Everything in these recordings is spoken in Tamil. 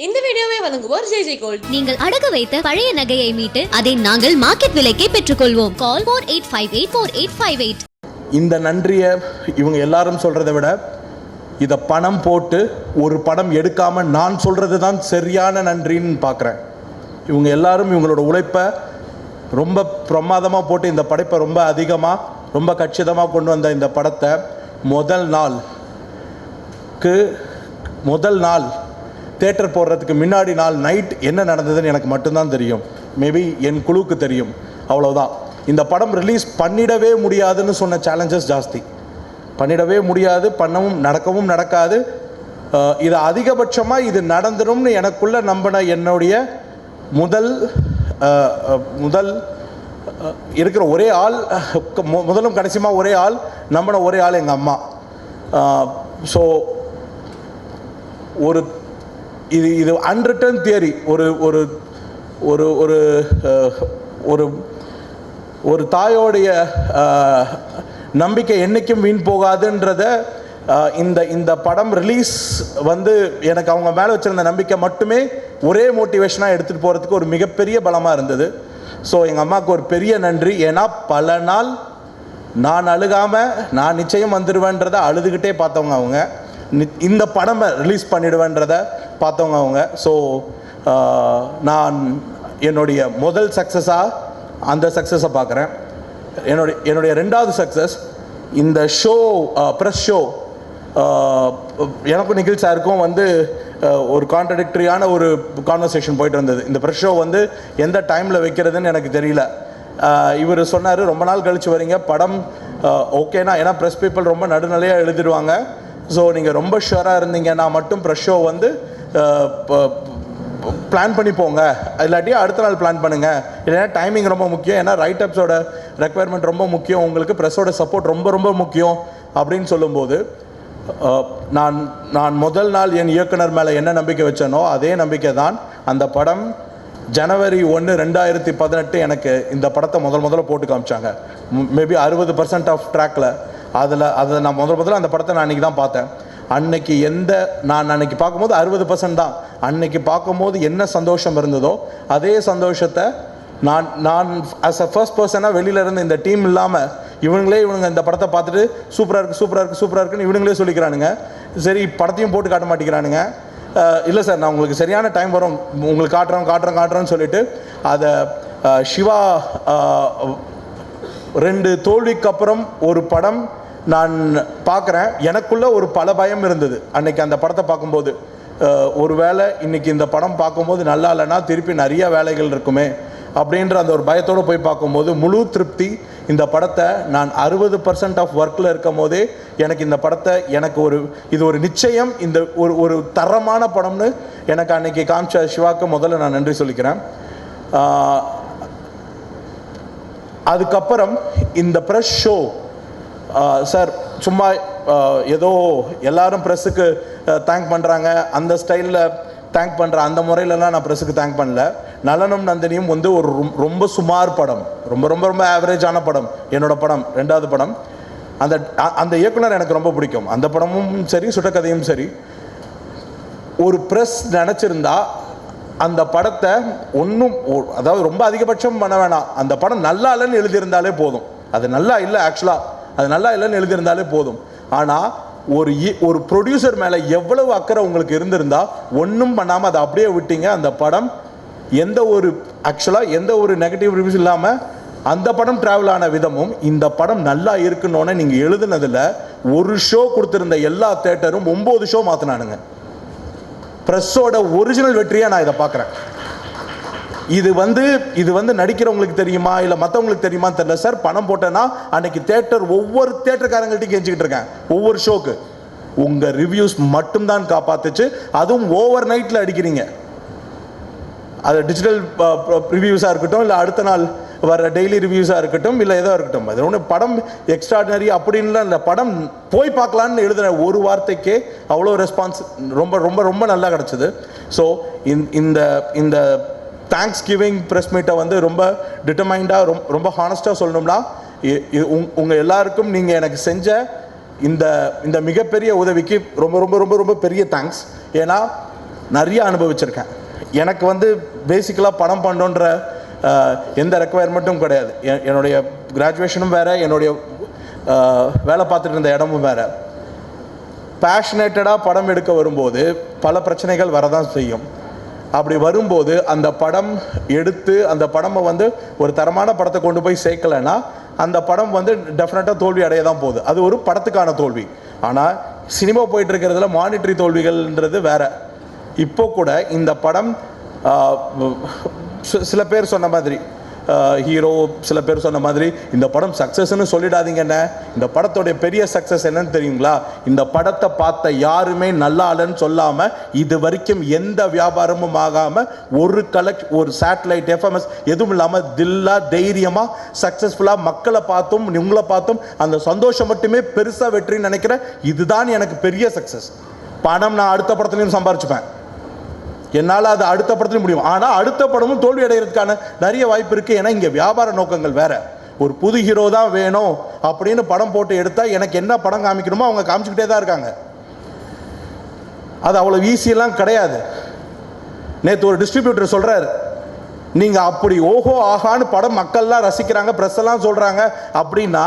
இந்த வீடியோவை வழங்குவோர் ஜெய் ஜெய் கோல்ட். நீங்கள் அடகு வைத்த பழைய நகையை மீட்டு அதை நாங்கள் மார்க்கெட் விலைக்கே பெற்றுக்கொள்வோம். Call four eight five eight four eight five eight இந்த நன்றியை இவங்க எல்லாரும் சொல்கிறத விட இதை பணம் போட்டு ஒரு படம் எடுக்காமல் நான் சொல்கிறது தான் சரியான நன்றின்னு பார்க்குறேன் இவங்க எல்லாரும் இவங்களோட உழைப்பை ரொம்ப பிரமாதமாக போட்டு இந்த படைப்பை ரொம்ப அதிகமாக ரொம்ப கச்சிதமாக கொண்டு வந்த இந்த படத்தை முதல் நாள்க்கு முதல் நாள் தேட்டர் போடுறதுக்கு முன்னாடி நாள் நைட் என்ன நடந்ததுன்னு எனக்கு மட்டும்தான் தெரியும். மேபி என் குழுவுக்கு தெரியும். அவ்வளோதான் இந்த படம் ரிலீஸ் பண்ணிடவே முடியாதுன்னு சொன்ன சேலஞ்சஸ் ஜாஸ்தி. பண்ணிடவே முடியாது பண்ணவும் நடக்கவும் நடக்காது. இது அதிகபட்சமாக இது நடந்துரும்னு எனக்குள்ள நம்பின என்னுடைய முதல் முதல் இருக்கிற ஒரே ஆள் முதலும் கடைசியமாக ஒரே ஆள் நம்பின ஒரே ஆள் எங்கள் அம்மா. ஸோ ஒரு இது இது அன்ரிட்டன் தியரி ஒரு ஒரு ஒரு ஒரு ஒரு ஒரு தாயோடைய நம்பிக்கை என்றைக்கும் வீண் போகாதுன்றத இந்த இந்த படம் ரிலீஸ் வந்து எனக்கு அவங்க மேலே வச்சிருந்த நம்பிக்கை மட்டுமே ஒரே மோட்டிவேஷனாக எடுத்துகிட்டு போகிறதுக்கு ஒரு மிகப்பெரிய பலமாக இருந்தது. ஸோ எங்கள் அம்மாவுக்கு ஒரு பெரிய நன்றி. ஏன்னா பல நாள் நான் அழுகாமல் நான் நிச்சயம் வந்துடுவேன்றதை அழுதுகிட்டே பார்த்தவங்க அவங்க. இந்த படமை ரிலீஸ் பண்ணிடுவேன்றதை பார்த்தவங்க அவங்க. ஸோ நான் என்னுடைய முதல் சக்ஸஸாக அந்த சக்ஸஸை பார்க்குறேன். என்னுடைய என்னுடைய ரெண்டாவது சக்ஸஸ் இந்த ஷோ ப்ரெஸ் ஷோ எனக்கும் நிகில் சாருக்கும் வந்து ஒரு கான்ட்ரடிக்டரியான ஒரு கான்வர்சேஷன் போயிட்டு இருந்தது. இந்த ப்ரெஷ் ஷோ வந்து எந்த டைமில் வைக்கிறதுன்னு எனக்கு தெரியல. இவர் சொன்னார் ரொம்ப நாள் கழித்து வரீங்க. படம் ஓகேனா? ஏன்னா ப்ரெஸ் பீப்புள் ரொம்ப நடுநிலையாக எழுதிடுவாங்க. ஸோ நீங்கள் ரொம்ப ஷுவராக இருந்தீங்கன்னா மட்டும் ப்ரெஷ் ஷோ வந்து பிளான் பண்ணி போங்க. இல்லாட்டி அடுத்த நாள் பிளான் பண்ணுங்க. இல்லைன்னா டைமிங் ரொம்ப முக்கியம். ஏன்னா ரைட் அப்ஸோட ரெக்குவயர்மெண்ட் ரொம்ப முக்கியம். உங்களுக்கு ப்ரெஸ்ஸோட சப்போர்ட் ரொம்ப ரொம்ப முக்கியம் அப்படின்னு சொல்லும்போது நான் நான் முதல் நாள் என் இயக்குனர் மேலே என்ன நம்பிக்கை வச்சேனோ அதே நம்பிக்கை தான் அந்த படம் ஜனவரி ஒன்று ரெண்டாயிரத்தி பதினெட்டு எனக்கு இந்த படத்தை முதல் முதல்ல போட்டு காமிச்சாங்க. மேபி அறுபது பர்சன்ட் ஆஃப் ட்ராக்ல அதில் அதை நான் முதல் முதல்ல அந்த படத்தை நான் அன்றைக்கி தான் பார்த்தேன். அன்னைக்கு எந்த நான் அன்னைக்கு பார்க்கும்போது அறுபது பர்சன்ட் தான். அன்னைக்கு பார்க்கும்போது என்ன சந்தோஷம் இருந்ததோ அதே சந்தோஷத்தை நான் நான் அஸ் அ ஃபர்ஸ்ட் பர்சனாக வெளியிலேருந்து இந்த டீம் இல்லாமல் இவங்களே இவனுங்க இந்த படத்தை பார்த்துட்டு சூப்பராக இருக்குது சூப்பராக இருக்குது சூப்பராக இருக்குன்னு இவனுங்களே சொல்லிக்கிறானுங்க. சரி படத்தையும் போட்டு காட்ட மாட்டேங்கிறானுங்க. இல்லை சார் நான் உங்களுக்கு சரியான டைம் வரும். உங்களுக்கு காட்டுறோம் காட்டுறோம் காட்டுறோன்னு சொல்லிட்டு அதை சிவா ரெண்டு தோல்விக்கு அப்புறம் ஒரு படம் நான் பார்க்குறேன். எனக்குள்ள ஒரு பல பயம் இருந்தது. அன்னைக்கு அந்த படத்தை பார்க்கும்போது ஒருவேளை இன்னைக்கு இந்த படம் பார்க்கும்போது நல்லா இல்லைன்னா திருப்பி நிறைய வேலைகள் இருக்குமே அப்படின்ற அந்த ஒரு பயத்தோடு போய் பார்க்கும்போது முழு திருப்தி இந்த படத்தை நான் அறுபது பர்சன்ட் ஆஃப் ஒர்க்கில் இருக்கும் போதே எனக்கு இந்த படத்தை எனக்கு ஒரு இது ஒரு நிச்சயம் இந்த ஒரு ஒரு தரமான படம்னு எனக்கு அன்னைக்கு காமிச்ச சிவாக்கு முதல்ல நான் நன்றி சொல்லிக்கிறேன். அதுக்கப்புறம் இந்த ப்ரெஷ் ஷோ சார் சும்மா ஏதோ எல்லாரும் ப்ரெஸ்ஸுக்கு தேங்க் பண்ணுறாங்க அந்த ஸ்டைலில் தேங்க் பண்ணுற அந்த முறையிலலாம் நான் ப்ரெஸ்ஸுக்கு தேங்க் பண்ணல. நலனும் நந்தினியும் வந்து ஒரு ரொம்- ரொம்ப சுமார் படம். ரொம்ப ரொம்ப ரொம்ப ஆவரேஜான படம். என்னோட படம் ரெண்டாவது படம். அந்த அந்த இயக்குனர் எனக்கு ரொம்ப பிடிக்கும். அந்த படமும் சரி சுட்டக்கதையும் சரி. ஒரு ப்ரெஸ் நினச்சிருந்தா அந்த படத்தை ஒன்றும் அதாவது ரொம்ப அதிகபட்சம் பண்ண வேணாம். அந்த படம் நல்லா இல்லைன்னு எழுதியிருந்தாலே போதும். அது நல்லா இல்லை ஆக்சுவலாக அது நல்லா இல்லைன்னு எழுதியிருந்தாலே போதும். ஆனால் ஒரு இ- ஒரு ப்ரொடியூசர் மேலே எவ்வளவு அக்கறை உங்களுக்கு இருந்திருந்தா ஒன்றும் பண்ணாமல் அதை அப்படியே விட்டீங்க. அந்த படம் எந்த ஒரு ஆக்சுவலாக எந்த ஒரு நெகட்டிவ் ரிவ்யூஸ் இல்லாமல் அந்த படம் ட்ராவல் ஆன விதமும் இந்த படம் நல்லா இருக்குன்னொன்னே நீங்கள் எழுதுனதில் ஒரு ஷோ கொடுத்துருந்த எல்லா தேட்டரும் ஒம்பது ஷோ மாற்றினானுங்க ப்ரெஸ்ஸோட ஒரிஜினல் வெற்றியாக நான் இதை பார்க்குறேன். இது வந்து இது வந்து நடிக்கிறவங்களுக்கு தெரியுமா இல்லை மற்றவங்களுக்கு தெரியுமான்னு தெரியல. சார் பணம் போட்டேன்னா அன்னைக்கு தேட்டர் ஒவ்வொரு தேட்டருக்காரங்கள்ட்டையும் கெஞ்சிக்கிட்டு இருக்கேன். ஒவ்வொரு ஷோக்கு உங்கள் ரிவ்யூஸ் மட்டும்தான் காப்பாத்துச்சு. அதுவும் ஓவர் நைட்டில் அடிக்கிறீங்க. அது டிஜிட்டல் ரிவ்யூஸாக இருக்கட்டும் இல்லை அடுத்த நாள் வர டெய்லி ரிவ்யூஸாக இருக்கட்டும் இல்லை எதோ இருக்கட்டும். அது ஒன்று படம் எக்ஸ்ட்ராடினரி அப்படின்லாம் இல்லை. படம் போய் பார்க்கலான்னு எழுதின ஒரு வார்த்தைக்கே அவ்வளோ ரெஸ்பான்ஸ் ரொம்ப ரொம்ப ரொம்ப நல்லா கிடச்சிது. ஸோ இந்த இந்த தேங்க்ஸ் கிவிங் ப்ரெஸ் மீட்டை வந்து ரொம்ப டிட்டர்மைண்டாக ரொம்ப ரொம்ப ஹானஸ்ட்டாக சொல்லணும்னா இ- இது உங் உங்கள் எல்லாருக்கும் நீங்கள் எனக்கு செஞ்ச இந்த இந்த மிகப்பெரிய உதவிக்கு ரொம்ப ரொம்ப ரொம்ப ரொம்ப பெரிய தேங்க்ஸ் ஏன்னா நிறைய அனுபவிச்சிருக்கேன். எனக்கு வந்து பேசிக்கலாக படம் பண்ணணுன்ற எந்த ரெக்குவயர்மெண்ட்டும் கிடையாது. என்னுடைய கிராஜுவேஷனும் வேறு என்னுடைய வேலை பார்த்துட்டு இருந்த இடமும் வேறு. பேஷனேட்டடாக படம் எடுக்க வரும்போது பல பிரச்சனைகள் வரதான் செய்யும். அப்படி வரும்போது அந்த படம் எடுத்து அந்த படமை வந்து ஒரு தரமான படத்தை கொண்டு போய் சேர்க்கலைன்னா அந்த படம் வந்து டெஃபினட்டாக தோல்வி அடைய தான் போகுது. அது ஒரு படத்துக்கான தோல்வி. ஆனால் சினிமா போயிட்டு இருக்கிறதுல மானிட்டரி தோல்விகள்ன்றது வேற. இப்போ கூட இந்த படம் சில பேர் சொன்ன மாதிரி ஹீரோ சில பேர் சொன்ன மாதிரி இந்த படம் சக்ஸஸ்ன்னு சொல்லிடாதீங்கண்ணே இந்த படத்தோடைய பெரிய சக்ஸஸ் என்னன்னு தெரியுங்களா? இந்த படத்தை பார்த்த யாருமே நல்லா இல்லைன்னு சொல்லாமல் இது வரைக்கும் எந்த வியாபாரமும் ஆகாமல் ஒரு கலெக்ட் ஒரு சேட்டலைட் எஃப்எம்எஸ் எதுவும் இல்லாமல் தில்லா தைரியமாக சக்ஸஸ்ஃபுல்லாக மக்களை பார்த்தும் உங்களை பார்த்தும் அந்த சந்தோஷம் மட்டுமே பெருசாக வெற்றின்னு நினைக்கிறேன். இதுதான் எனக்கு பெரிய சக்ஸஸ் பணம் நான் அடுத்த படத்துலையும் சம்பாரிச்சுப்பேன். என்னால் அது அடுத்த படத்துலையும் முடியும். ஆனால் அடுத்த படமும் தோல்வி அடைகிறதுக்கான நிறைய வாய்ப்பு இருக்குது ஏன்னா இங்கே வியாபார நோக்கங்கள் வேறு. ஒரு புது ஹீரோ தான் வேணும் அப்படின்னு படம் போட்டு எடுத்தால் எனக்கு என்ன படம் காமிக்கணுமோ அவங்க காமிச்சுக்கிட்டே தான் இருக்காங்க. அது அவ்வளோ ஈஸியெல்லாம் கிடையாது. நேற்று ஒரு டிஸ்ட்ரிபியூட்டர் சொல்கிறார் நீங்கள் அப்படி ஓஹோ ஆஹான்னு படம் மக்கள்லாம் ரசிக்கிறாங்க ப்ரெஸ் எல்லாம் சொல்கிறாங்க அப்படின்னா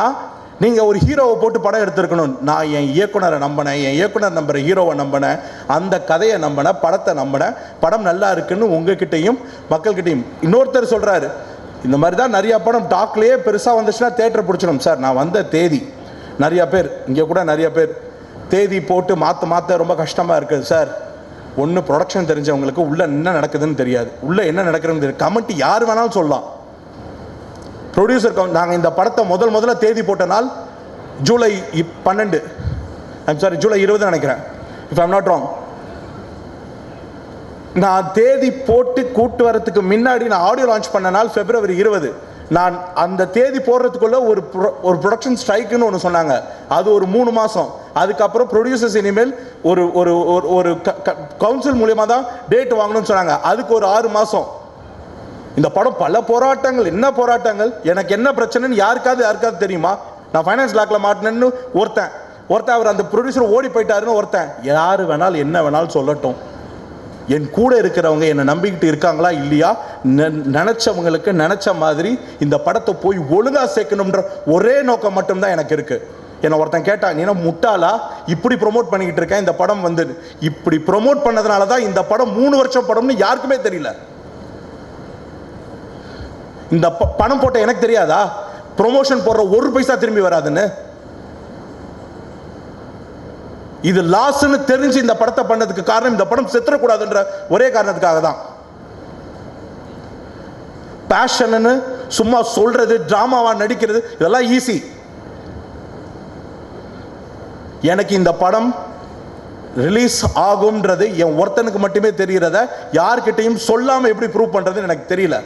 நீங்கள் ஒரு ஹீரோவை போட்டு படம் எடுத்திருக்கணும். நான் என் இயக்குனரை நம்பினேன் என் இயக்குனர் நம்புகிற ஹீரோவை நம்பினேன் அந்த கதையை நம்பினேன் படத்தை நம்பினேன். படம் நல்லா இருக்குன்னு உங்ககிட்டையும் மக்கள்கிட்டையும். இன்னொருத்தர் சொல்கிறாரு இந்த மாதிரி தான் நிறையா படம் டாக்லேயே பெருசாக வந்துச்சுன்னா தேட்டர் பிடிச்சிடும். சார் நான் வந்த தேதி நிறையா பேர் இங்கே கூட நிறையா பேர் தேதி போட்டு மாற்ற மாற்ற ரொம்ப கஷ்டமாக இருக்குது. சார் ஒன்று ப்ரொடக்ஷன் தெரிஞ்சவங்களுக்கு உள்ளே என்ன நடக்குதுன்னு தெரியாது. உள்ளே என்ன நடக்குதுன்னு தெரியும் கமெண்ட் யார் வேணாலும் சொல்லலாம். ப்ரொடியூசர் நாங்கள் இந்த படத்தை முதல் முதல்ல தேதி போட்ட நாள் ஜூலை பன்னெண்டு. ஐம் சாரி ஜூலை இருபது நினைக்கிறேன். இஃப் ஐம் நாட் ராங் நான் தேதி போட்டு கூட்டு வரத்துக்கு முன்னாடி நான் ஆடியோ லான்ச் பண்ண நாள் பிப்ரவரி இருபது. நான் அந்த தேதி போடுறதுக்குள்ள ஒரு ஒரு ப்ரொடக்ஷன் ஸ்ட்ரைக்குன்னு ஒன்று சொன்னாங்க. அது ஒரு மூணு மாதம் அதுக்கப்புறம் ப்ரொடியூசர்ஸ் இனிமேல் ஒரு ஒரு ஒரு- ஒரு கவுன்சில் மூலியமாக தான் டேட் வாங்கணும்னு சொன்னாங்க. அதுக்கு ஒரு ஆறு மாதம் இந்த படம் பல போராட்டங்கள் என்ன போராட்டங்கள்? எனக்கு என்ன பிரச்சனைன்னு யாருக்காவது யாருக்காவது தெரியுமா? நான் ஃபைனான்ஸ் லாக்ல மாட்டினேன்னு ஒருத்தன். ஒருத்தன் அவர் அந்த ப்ரொடியூசர் ஓடி போயிட்டாருன்னு ஒருத்தன். யார் வேணாலும் என்ன வேணாலும் சொல்லட்டும். என் கூட இருக்கிறவங்க என்னை நம்பிக்கிட்டு இருக்காங்களா இல்லையா? நெ- நினைச்சவங்களுக்கு நினைச்ச மாதிரி இந்த படத்தை போய் ஒழுங்கா சேர்க்கணுன்ற ஒரே நோக்கம் மட்டும்தான் எனக்கு இருக்கு. என்னை ஒருத்தன் கேட்டான் நீ என்ன முட்டாளா? இப்படி ப்ரோமோட் பண்ணிக்கிட்டு இருக்கேன் இந்த படம் வந்து இப்படி ப்ரோமோட் பண்ணதுனால தான் இந்த படம் மூணு வருஷம் படம்னு யாருக்குமே தெரியல. இந்த ப- பணம் போட்ட எனக்கு தெரியாதா? ப்ரொமோஷன் போடுற ஒரு பைசா திரும்பி வராதுன்னு? இது லாஸ்ன்னு தெரிஞ்சு இந்த படத்தை பண்ணதுக்கு காரணம் இந்த படம் செத்துறக்கூடாதுன்ற ஒரே காரணத்துக்காக தான். பேஷன்னு சும்மா சொல்றது டிராமாவா நடிக்கிறது இதெல்லாம் ஈஸி எனக்கு இந்த படம் ரிலீஸ் ஆகும்ன்றது என் ஒருத்தனுக்கு மட்டுமே தெரிகிறத யார்கிட்டையும் சொல்லாமல் எப்படி ப்ரூவ் பண்ணுறதுன்னு எனக்கு தெரியல.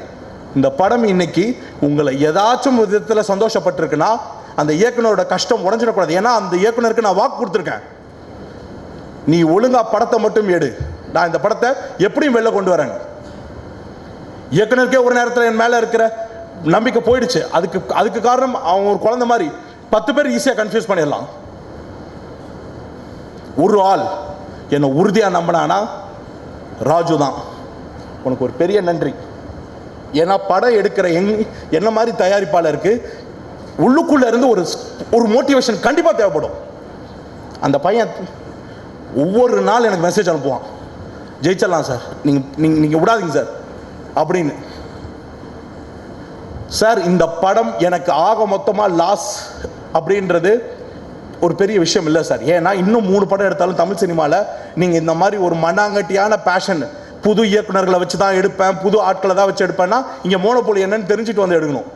இந்த படம் இன்னைக்கு உங்களை ஏதாச்சும் விதத்தில் சந்தோஷப்பட்டிருக்குன்னா அந்த இயக்குனரோட கஷ்டம் உடஞ்சிடக்கூடாது. ஏன்னா அந்த இயக்குனருக்கு நான் வாக்கு கொடுத்துருக்கேன். நீ ஒழுங்கா படத்தை மட்டும் எடு. நான் இந்த படத்தை எப்படியும் வெளில கொண்டு வரேன். இயக்குனருக்கே ஒரு நேரத்தில் என் மேலே இருக்கிற நம்பிக்கை போயிடுச்சு. அதுக்கு அதுக்கு காரணம் அவன் ஒரு குழந்தை மாதிரி பத்து பேர் ஈஸியாக கன்ஃபியூஸ் பண்ணிடலாம். ஒரு ஆள் என்னை உறுதியாக நம்பினானா ராஜு தான். உனக்கு ஒரு பெரிய நன்றி. ஏன்னா படம் எடுக்கிற எங் என்ன மாதிரி தயாரிப்பாளருக்கு உள்ளுக்குள்ள இருந்து ஒரு ஒரு மோட்டிவேஷன் கண்டிப்பாக தேவைப்படும். அந்த பையன் ஒவ்வொரு நாள் எனக்கு மெசேஜ் அனுப்புவான். ஜெயிச்சிடலாம் சார். நீங்கள் நீங்கள் நீங்கள் விடாதீங்க சார். அப்படின்னு. சார் இந்த படம் எனக்கு ஆக மொத்தமாக லாஸ் அப்படின்றது ஒரு பெரிய விஷயம் இல்லை சார். ஏன்னா இன்னும் மூணு படம் எடுத்தாலும் தமிழ் சினிமாவில் நீங்கள் இந்த மாதிரி ஒரு மண்ணாங்கட்டியான பேஷன் புது இயக்குனர்களை வச்சு தான் எடுப்பேன் புது ஆட்களை தான் வச்சு எடுப்பேன்னா இங்கே மோனோபோலி என்னன்னு தெரிஞ்சுட்டு வந்து எடுக்கணும்.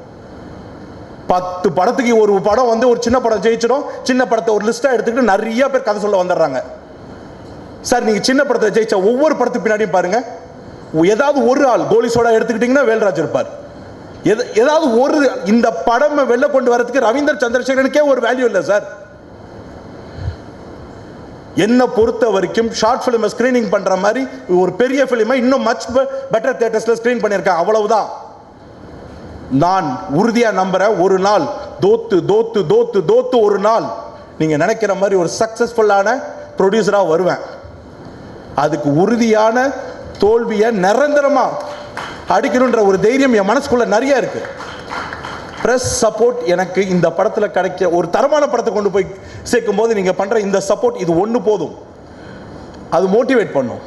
பத்து படத்துக்கு ஒரு படம் வந்து ஒரு சின்ன படம் ஜெயிச்சிடும் சின்ன படத்தை ஒரு லிஸ்ட்டாக எடுத்துக்கிட்டு நிறைய பேர் கதை சொல்ல வந்துடுறாங்க. சார் நீங்கள் சின்ன படத்தை ஜெயிச்ச ஒவ்வொரு படத்துக்கு பின்னாடியும் பாருங்கள் ஏதாவது ஒரு ஆள் கோலி சோடா எடுத்துக்கிட்டிங்கன்னா வேல்ராஜ் இருப்பார். எது ஏதாவது ஒரு இந்த படம் வெளில கொண்டு வரதுக்கு ரவீந்தர் சந்திரசேகரனுக்கே ஒரு வேல்யூ இல்லை சார். என்னை பொறுத்த வரைக்கும் ஷார்ட் ஃபிலிமை ஸ்க்ரீனிங் பண்ணுற மாதிரி ஒரு பெரிய ஃபிலிமை இன்னும் மச் பெட்டர் தேட்டர்ஸில் ஸ்க்ரீன் பண்ணியிருக்கேன். அவ்வளவுதான். நான் உறுதியாக நம்புகிறேன் ஒரு நாள் தோத்து தோத்து தோத்து தோத்து ஒரு நாள் நீங்கள் நினைக்கிற மாதிரி ஒரு சக்ஸஸ்ஃபுல்லான ப்ரொடியூசராக வருவேன். அதுக்கு உறுதியான தோல்வியை நிரந்தரமாக அடிக்கணுன்ற ஒரு தைரியம் என் மனசுக்குள்ளே நிறைய இருக்குது ப்ரெஸ் சப்போர்ட் எனக்கு இந்த படத்தில் கிடைக்க ஒரு தரமான படத்தை கொண்டு போய் சேர்க்கும் போது நீங்கள் பண்ணுற இந்த சப்போர்ட் இது ஒன்று போதும். அது மோட்டிவேட் பண்ணும்.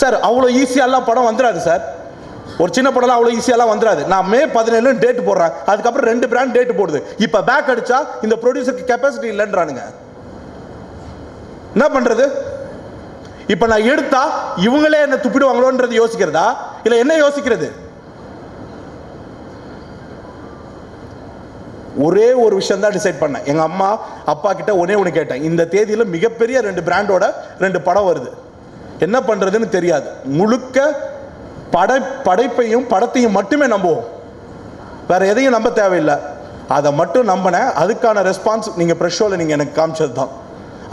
சார் அவ்வளோ ஈஸியாலாம் படம் வந்துடாது சார் ஒரு சின்ன படம்லாம் அவ்வளோ ஈஸியாலாம் வந்துடாது. நான் மே பதினேழு டேட் போடுறேன். அதுக்கப்புறம் ரெண்டு பிராண்ட் டேட் போடுது. இப்போ பேக் அடித்தா இந்த ப்ரொடியூசருக்கு கெப்பாசிட்டி இல்லைன்றானுங்க. என்ன பண்ணுறது இப்போ நான் எடுத்தா இவங்களே என்ன துப்பிடுவாங்களோன்றது யோசிக்கிறதா? இல்லை என்ன யோசிக்கிறது? ஒரே ஒரு விஷயம் தான் டிசைட் பண்ணேன். எங்கள் அம்மா அப்பா கிட்ட ஒன்னே ஒன்று கேட்டேன். இந்த தேதியில் மிகப்பெரிய ரெண்டு பிராண்டோட ரெண்டு படம் வருது. என்ன பண்ணுறதுன்னு தெரியாது. முழுக்க படை படைப்பையும் படத்தையும் மட்டுமே நம்புவோம். வேற எதையும் நம்ப தேவையில்லை. அதை மட்டும் நம்பினேன் அதுக்கான ரெஸ்பான்ஸ் நீங்கள் ப்ரெஷ் ஷோவில் எனக்கு காமிச்சது தான்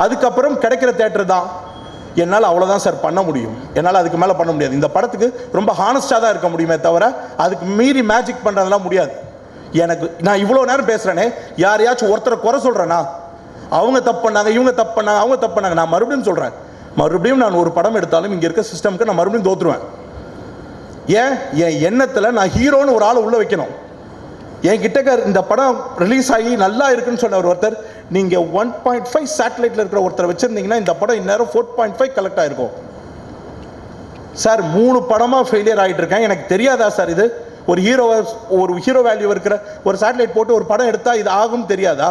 அதுக்கப்புறம் கிடைக்கிற தேட்டர் தான். என்னால் அவ்வளோதான் சார் பண்ண முடியும். என்னால் அதுக்கு மேலே பண்ண முடியாது. இந்த படத்துக்கு ரொம்ப ஹானஸ்டாக தான் இருக்க முடியுமே தவிர அதுக்கு மீறி மேஜிக் பண்ணுறதெல்லாம் முடியாது. எனக்கு நான் இவ்வளோ நேரம் பேசுகிறேனே யாரையாச்சும் ஒருத்தரை குறை சொல்கிறேன்னா அவங்க தப்பு பண்ணாங்க இவங்க தப்பு பண்ணாங்க அவங்க தப்பு பண்ணாங்க. நான் மறுபடியும் சொல்கிறேன் மறுபடியும் நான் ஒரு படம் எடுத்தாலும் இங்கே இருக்க சிஸ்டம்க்கு நான் மறுபடியும் தோற்றுருவேன் ஏன்? என் எண்ணத்தில் நான் ஹீரோன்னு ஒரு ஆளை உள்ளே வைக்கணும். என் கிட்டக்க இந்த படம் ரிலீஸ் ஆகி நல்லா இருக்குன்னு சொன்ன ஒரு ஒருத்தர் நீங்கள் ஒன் பாயிண்ட் ஃபைவ் சேட்டலைட்டில் இருக்கிற ஒருத்தர் வச்சுருந்தீங்கன்னா இந்த படம் இந்நேரம் ஃபோர் பாயிண்ட் ஃபைவ் கலெக்ட் ஆயிருக்கும். சார் மூணு படமாக ஃபெயிலியர் ஆகிட்டு இருக்கேன். எனக்கு தெரியாதா சார் இது? ஒரு ஹீரோ ஒரு ஹீரோ வேல்யூ இருக்கிற ஒரு சேட்டலைட் போட்டு ஒரு படம் எடுத்தால் இது ஆகும் தெரியாதா?